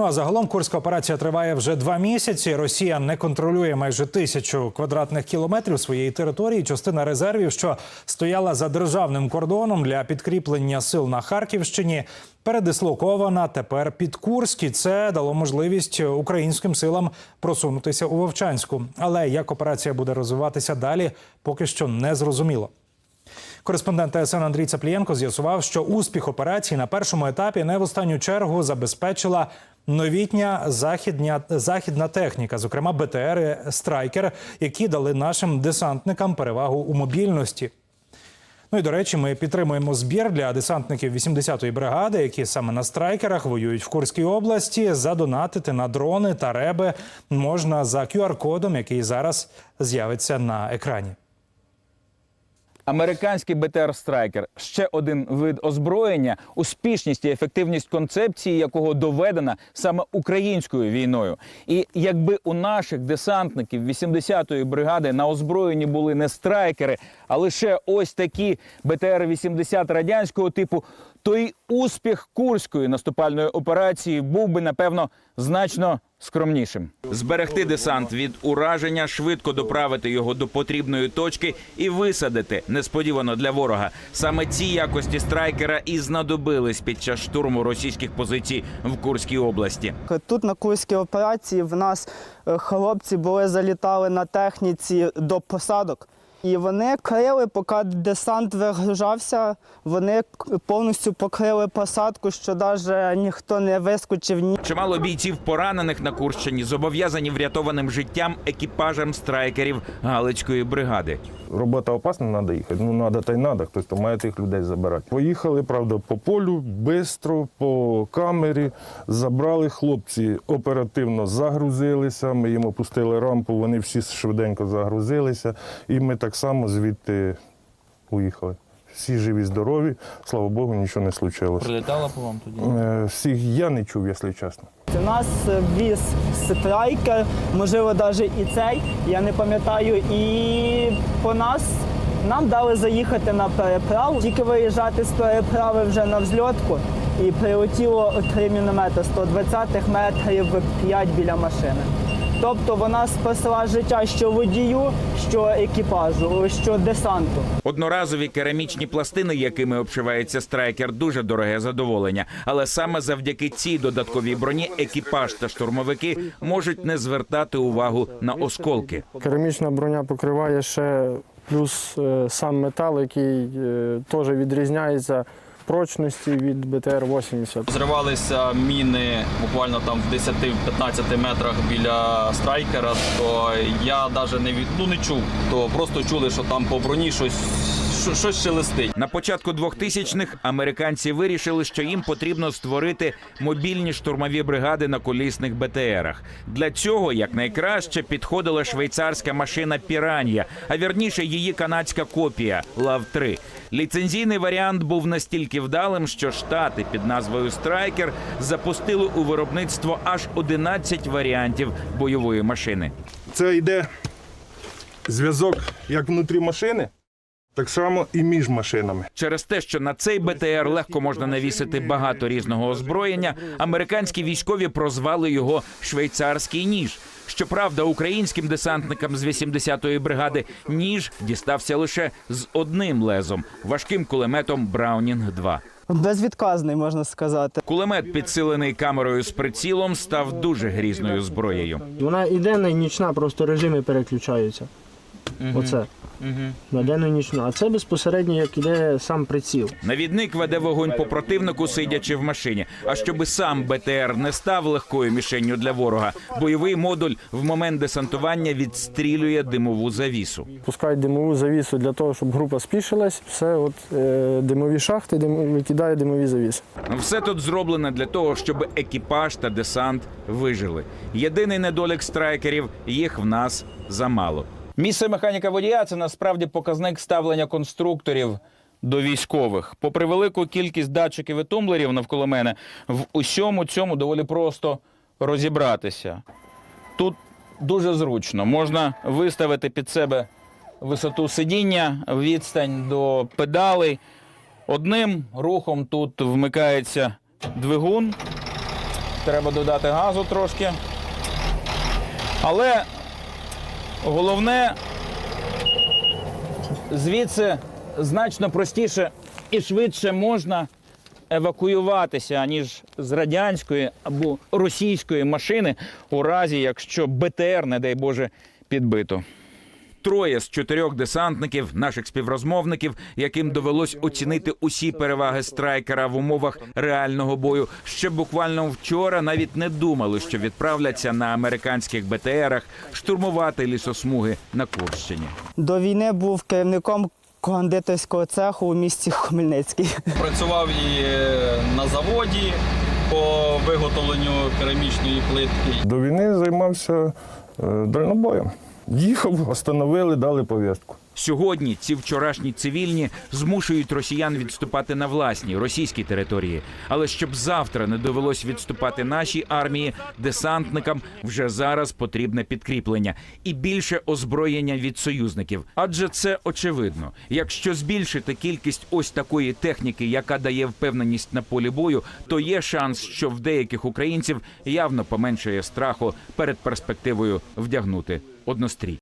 Ну а загалом курська операція триває вже два місяці. Росія не контролює майже тисячу квадратних кілометрів своєї території. Частина резервів, що стояла за державним кордоном для підкріплення сил на Харківщині, передислокована тепер під Курськ. І Це дало можливість українським силам просунутися у Вовчанську. Але як операція буде розвиватися далі, поки що не зрозуміло. Кореспондент ТСН Андрій Цаплієнко з'ясував, що успіх операції на першому етапі не в останню чергу забезпечила новітня західня західна техніка, зокрема БТР Страйкер, які дали нашим десантникам перевагу у мобільності. Ну і до речі, ми підтримуємо збір для десантників 80-ї бригади, які саме на страйкерах воюють в Курській області. Задонатити на дрони та реби можна за QR-кодом, який зараз з'явиться на екрані. Американський БТР Страйкер ще один вид озброєння, успішність і ефективність концепції, якого доведена саме українською війною. І якби у наших десантників 80-ї бригади на озброєнні були не страйкери, а лише ось такі БТР-80 радянського типу, то й успіх курської наступальної операції був би напевно значно скромнішим. Зберегти десант від ураження, швидко доправити його до потрібної точки і висадити несподівано для ворога. Саме ці якості страйкера і знадобились під час штурму російських позицій в Курській області. Тут на Курській операції в нас е, хлопці були залітали на техніці до посадок. І вони крили, поки десант вигружався, вони повністю покрили посадку, що навіть ніхто не вискочив. Чимало бійців поранених на Курщині зобов'язані врятованим життям екіпажем страйкерів Галицької бригади. Робота опасна, треба їхати. Ну, треба та й треба, хтось то має тих людей забирати. Поїхали, правда, по полю, швидко, по камері, забрали хлопці, оперативно загрузилися. Ми їм опустили рампу, вони всі швиденько загрузилися. І ми так само звідти уїхали. Всі живі, здорові, слава Богу, нічого не случилось. Прилітала по вам тоді? Е, Всіх я не чув, якщо чесно. У нас віз страйкер, можливо, навіть і цей, я не пам'ятаю. І по нас нам дали заїхати на переправу, тільки виїжджати з переправи вже на взльотку. І прилетіло три міномети 120 метрів 5 біля машини. Тобто вона спасла життя що водію, що екіпажу, що десанту. Одноразові керамічні пластини, якими обшивається страйкер, дуже дороге задоволення. Але саме завдяки цій додатковій броні екіпаж та штурмовики можуть не звертати увагу на осколки. Керамічна броня покриває ще плюс е, сам метал, який е, теж відрізняється прочності від БТР-80. Зривалися міни буквально там в 10-15 метрах біля страйкера, то я навіть не від... ну, не чув, то просто чули, що там по броні щось, що- щось шелестить. На початку 2000-х американці вирішили, що їм потрібно створити мобільні штурмові бригади на колісних БТРах. Для цього якнайкраще підходила швейцарська машина Піран'я, а вірніше її канадська копія Лав 3 Ліцензійний варіант був настільки вдалим, що штати під назвою Страйкер запустили у виробництво аж 11 варіантів бойової машини. Це йде зв'язок як внутрі машини, так само і між машинами. Через те, що на цей БТР легко можна навісити багато різного озброєння, американські військові прозвали його швейцарський ніж. Щоправда, українським десантникам з 80-ї бригади ніж дістався лише з одним лезом важким кулеметом Браунінг 2 Безвідказний, можна сказати. Кулемет, підсилений камерою з прицілом, став дуже грізною зброєю. Вона і денна, і нічна, просто режими переключаються. Оце. На денну і нічну. А це безпосередньо як іде сам приціл. Навідник веде вогонь по противнику, сидячи в машині. А щоби сам БТР не став легкою мішенню для ворога, бойовий модуль в момент десантування відстрілює димову завісу. Пускають димову завісу для того, щоб група спішилась. Все, от е, димові шахти, дим, викидає димові завіси. Все тут зроблено для того, щоб екіпаж та десант вижили. Єдиний недолік страйкерів їх в нас замало. Місце механіка водія це насправді показник ставлення конструкторів до військових. Попри велику кількість датчиків і тумблерів навколо мене, в усьому цьому доволі просто розібратися. Тут дуже зручно. Можна виставити під себе висоту сидіння, відстань до педалей. Одним рухом тут вмикається двигун. треба додати газу трошки. Але головне звідси значно простіше і швидше можна евакуюватися, ніж з радянської або російської машини, у разі якщо БТР, не дай Боже, підбито. Троє з чотирьох десантників, наших співрозмовників, яким довелось оцінити усі переваги страйкера в умовах реального бою, ще буквально вчора навіть не думали, що відправляться на американських БТРах штурмувати лісосмуги на Курщині. До війни був керівником кондитерського цеху у місті Хмельницький. Працював і на заводі по виготовленню керамічної плитки. До війни займався е, дальнобоєм. Їхав, остановили, дали повістку. Сьогодні ці вчорашні цивільні змушують росіян відступати на власній російській території. Але щоб завтра не довелось відступати нашій армії, десантникам вже зараз потрібне підкріплення і більше озброєння від союзників. Адже це очевидно. Якщо збільшити кількість ось такої техніки, яка дає впевненість на полі бою, то є шанс, що в деяких українців явно поменшає страху перед перспективою вдягнути однострій.